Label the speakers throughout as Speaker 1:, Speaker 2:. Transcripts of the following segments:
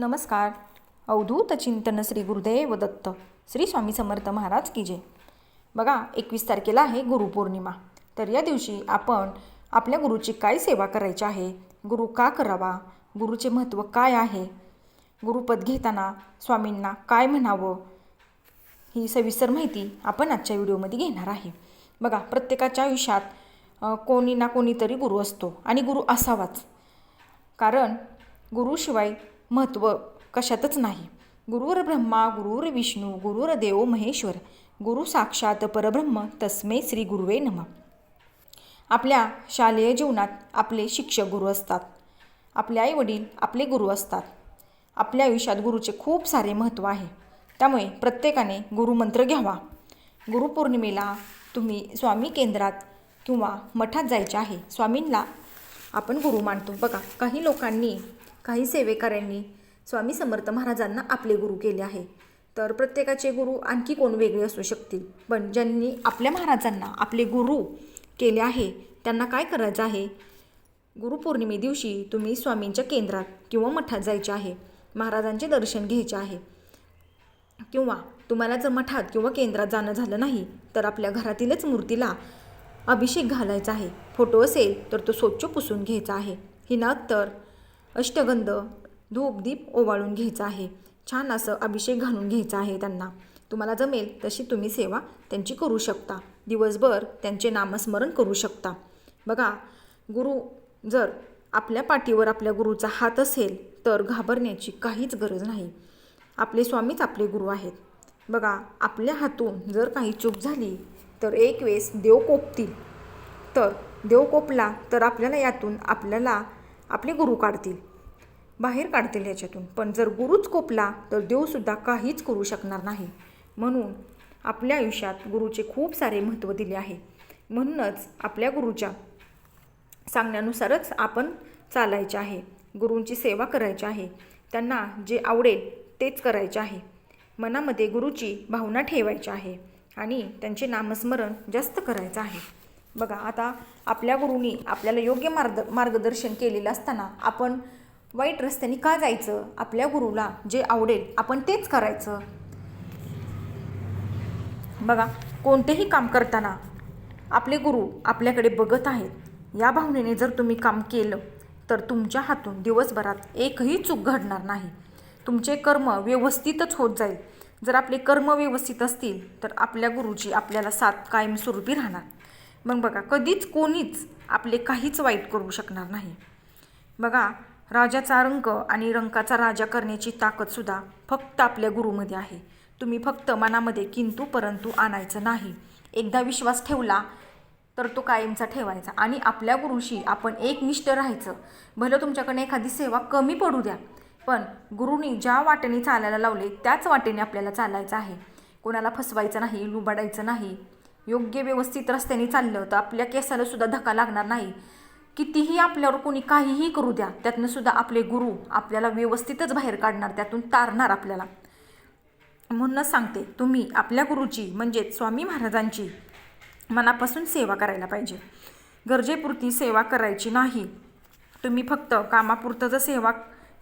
Speaker 1: नमस्कार. अवधूत चिंतन श्री गुरुदेव दत्त. श्री स्वामी समर्थ महाराज की जय. बघा एकवीस तारखेला आहे गुरुपौर्णिमा तर या दिवशी आपण आपल्या गुरुची काय सेवा करायची आहे? गुरु का करावा? गुरुचे महत्त्व काय आहे? गुरुपद घेताना स्वामींना काय म्हणावं? ही सविस्तर माहिती आपण आजच्या व्हिडिओमध्ये घेणार आहे. बघा प्रत्येकाच्या आयुष्यात कोणी ना कोणीतरी गुरु असतो आणि गुरु असावाच. कारण गुरुशिवाय महत्त्व कशातच नाही. गुरुर ब्रह्मा गुरुर विष्णू गुरुर देव महेश्वर गुरु साक्षात परब्रह्म तस्मै श्री गुरुवे नमः. आपल्या शालेय जीवनात आपले शिक्षक गुरु असतात. आपले आईवडील आपले गुरु असतात. आपल्या आयुष्यात गुरुचे खूप सारे महत्त्व आहे. त्यामुळे प्रत्येकाने गुरुमंत्र घ्यावा. गुरुपौर्णिमेला तुम्ही स्वामी केंद्रात किंवा मठात जायचे आहे. स्वामींना आपण गुरु मानतो. बघा काही लोकांनी काही सेवेकऱ्यांनी स्वामी समर्थ महाराजांना आपले गुरु केले आहे. तर प्रत्येकाचे गुरु आणखी कोण वेगळे असू शकतील? पण ज्यांनी आपल्या महाराजांना आपले गुरु केले आहे त्यांना काय करायचं आहे? गुरुपौर्णिमे दिवशी तुम्ही स्वामींच्या केंद्रात किंवा मठात जायचे आहे महाराजांचे दर्शन घ्यायचे आहे. किंवा तुम्हाला जर मठात किंवा केंद्रात जाणं झालं नाही तर आपल्या घरातीलच मूर्तीला अभिषेक घालायचा आहे. फोटो असेल तर तो स्वच्छ पुसून घ्यायचा आहे. ही तर अष्टगंध धूप दीप ओवाळून घ्यायचा आहे. छान असं अभिषेक घालून घ्यायचा आहे त्यांना. तुम्हाला जमेल तशी तुम्ही सेवा त्यांची करू शकता. दिवसभर त्यांचे नामस्मरण करू शकता. बघा गुरु जर आपल्या पाठीवर आपल्या गुरुचा हात असेल तर घाबरण्याची काहीच गरज नाही. आपले स्वामीच आपले गुरु आहेत. बघा आपल्या हातून जर काही चूक झाली तर एक वेळेस देव कोपतील तर देव कोपला तर आपल्याला यातून आपल्याला आपले गुरु काढतील. बाहेर काढतील याच्यातून. पण जर गुरुच कोपला तर देवसुद्धा काहीच करू शकणार नाही. म्हणून आपल्या आयुष्यात गुरुचे खूप सारे महत्त्व दिले आहे. म्हणूनच आपल्या गुरुच्या सांगण्यानुसारच आपण चालायचे आहे. गुरूंची सेवा करायची आहे. त्यांना जे आवडेल तेच करायचे आहे. मनामध्ये गुरुची भावना ठेवायची आहे आणि त्यांचे नामस्मरण जास्त करायचं आहे. बघा आता आपल्या गुरुनी आपल्याला योग्य मार्ग मार्गदर्शन केलेलं असताना आपण वाईट रस्त्याने का जायचं? आपल्या गुरुला जे आवडेल आपण तेच करायचं. बघा कोणतेही काम करताना आपले गुरु आपल्याकडे बघत आहेत. या भावनेने जर तुम्ही काम केलं तर तुमच्या हातून दिवसभरात एकही चूक घडणार नाही. तुमचे कर्म व्यवस्थितच होत जाईल. जर आपले कर्म व्यवस्थित असतील तर आपल्या गुरुची आपल्याला साथ कायमस्वरूपी राहणार. मग बघा कधीच कोणीच आपले काहीच वाईट करू शकणार नाही. बघा राजाचा रंक आणि रंकाचा राजा करण्याची ताकदसुद्धा फक्त आपल्या गुरुमध्ये आहे. तुम्ही फक्त मनामध्ये किंतु परंतु आणायचं नाही. एकदा विश्वास ठेवला तर तो कायमचा ठेवायचा आणि आपल्या गुरुशी आपण एकनिष्ठ राहायचं. भलं तुमच्याकडे एखादी सेवा कमी पडू द्या पण गुरुनी ज्या वाटेने चालायला लावले त्याच वाटेने आपल्याला चालायचं आहे. कोणाला फसवायचं नाही लुबाडायचं नाही. योग्य व्यवस्थित रस्त्याने चाललं तर आपल्या केसाला सुद्धा धक्का लागणार नाही. कितीही आपल्यावर कोणी काहीही करू द्या त्यातनं सुद्धा आपले गुरु आपल्याला व्यवस्थितच बाहेर काढणार त्यातून तारणार आपल्याला. म्हणूनच सांगते तुम्ही आपल्या गुरुची म्हणजेच स्वामी महाराजांची मनापासून सेवा करायला पाहिजे. गरजेपुरती सेवा करायची नाही. तुम्ही फक्त कामापुरतं जर सेवा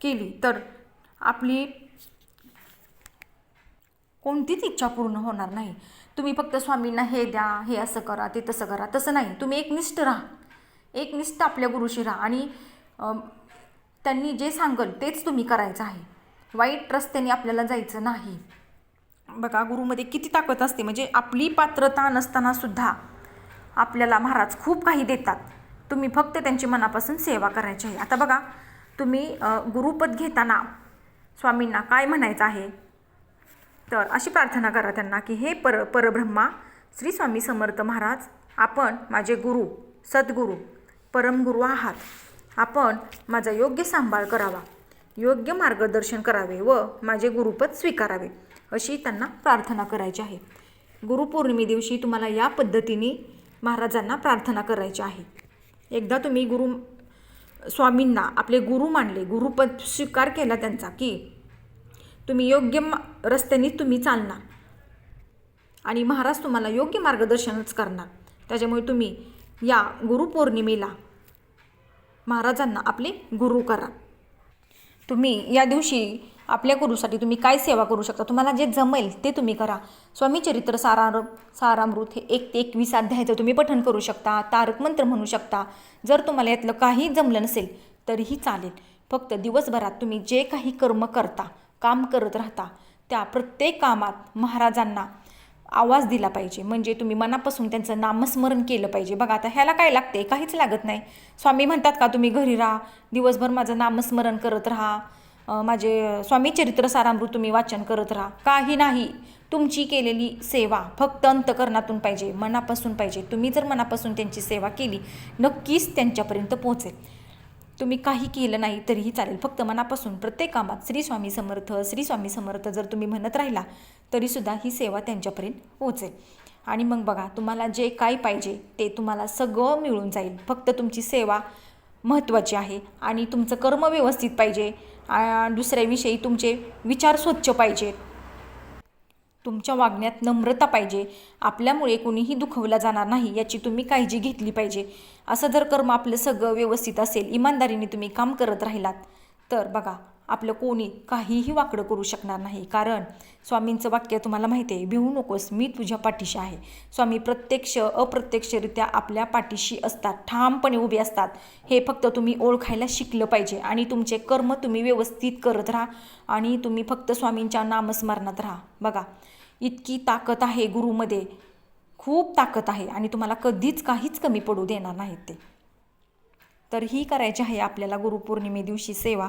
Speaker 1: केली तर आपली कोणतीच इच्छा पूर्ण होणार नाही. तुम्ही फक्त स्वामींना हे द्या हे असं करा ते तसं करा. तसं नाही तुम्ही एकनिष्ठ राहा. एकनिष्ठ आपल्या गुरुशी राहा. आणि त्यांनी जे सांगल तेच तुम्ही करायचं आहे. वाईट रस्त्याने आपल्याला जायचं नाही. बघा गुरुमध्ये किती ताकद असते. म्हणजे आपली पात्रता नसताना सुद्धा आपल्याला महाराज खूप काही देतात. तुम्ही फक्त त्यांची मनापासून सेवा करायची आहे. आता बघा तुम्ही गुरुपद घेताना स्वामींना काय म्हणायचं आहे? तर अशी प्रार्थना करा त्यांना की हे पर परब्रह्मा श्री स्वामी समर्थ महाराज आपण माझे गुरु सद्गुरू परमगुरू आहात. आपण माझा योग्य सांभाळ करावा योग्य मार्गदर्शन करावे व माझे गुरुपद स्वीकारावे अशी त्यांना प्रार्थना करायची आहे. गुरुपौर्णिमे दिवशी तुम्हाला या पद्धतीने महाराजांना प्रार्थना करायची आहे. एकदा तुम्ही गुरु स्वामींना आपले गुरु मानले गुरुपद स्वीकार केला त्यांचा की तुम्ही योग्य मा रस्त्याने तुम्ही चालणार. आणि महाराज तुम्हाला योग्य मार्गदर्शनच करणार. त्याच्यामुळे तुम्ही या गुरुपौर्णिमेला महाराजांना आपले गुरु करा. तुम्ही या दिवशी आपल्या गुरुसाठी तुम्ही काय सेवा करू शकता? तुम्हाला जे जमेल ते तुम्ही करा. स्वामी चरित्र सारार सारामृत हे एक ते एकवीस अध्यायाचं तुम्ही पठण करू शकता तारक मंत्र म्हणू शकता जर तुम्हाला यातलं काही जमलं नसेल तरीही चालेल. फक्त दिवसभरात तुम्ही जे काही कर्म करता काम करत राहता त्या प्रत्येक कामात महाराजांना आवाज दिला पाहिजे. म्हणजे तुम्ही मनापासून त्यांचं नामस्मरण केलं पाहिजे. बघा आता ह्याला काय लागते काहीच लागत नाही. स्वामी म्हणतात का तुम्ही घरी राहा. दिवसभर माझं नामस्मरण करत राहा. माझे स्वामी चरित्र सारामृत तुम्ही वाचन करत राहा. काही नाही. तुमची केलेली सेवा फक्त अंतकरणातून पाहिजे मनापासून पाहिजे. तुम्ही जर मनापासून त्यांची सेवा केली नक्कीच त्यांच्यापर्यंत पोहोचेल. तुम्ही काही केलं नाही तरीही चालेल. फक्त मनापासून प्रत्येक कामात श्री स्वामी समर्थ श्री स्वामी समर्थ जर तुम्ही म्हणत राहिला तरीसुद्धा ही सेवा त्यांच्यापर्यंत पोहोचेल. आणि मग बघा तुम्हाला जे काय पाहिजे ते तुम्हाला सगळं मिळून जाईल. फक्त तुमची सेवा महत्त्वाची आहे आणि तुमचं कर्म व्यवस्थित पाहिजे. दुसऱ्याविषयी तुमचे विचार स्वच्छ पाहिजेत. तुमच्या वागण्यात नम्रता पाहिजे. आपल्यामुळे कोणीही दुखवला जाणार नाही याची तुम्ही काळजी घेतली पाहिजे. असं जर कर्म आपलं सगळं व्यवस्थित असेल इमानदारीने तुम्ही काम करत राहिलात. तर बघा आपलं कोणी काहीही वाकडं करू शकणार नाही. कारण स्वामींचं वाक्य तुम्हाला माहिती आहे भिवू नकोस मी तुझ्या पाठीशी आहे. स्वामी प्रत्यक्ष अप्रत्यक्षरित्या आपल्या पाठीशी असतात ठामपणे उभे असतात. हे फक्त तुम्ही ओळखायला शिकलं पाहिजे आणि तुमचे कर्म तुम्ही व्यवस्थित करत राहा आणि तुम्ही फक्त स्वामींच्या नामस्मरणात राहा. बघा इतकी ताकद आहे गुरुमध्ये खूप ताकद आहे आणि तुम्हाला कधीच काहीच कमी पडू देणार नाहीत ते. तर ही करायची आहे आपल्याला गुरुपौर्णिमे दिवशी सेवा.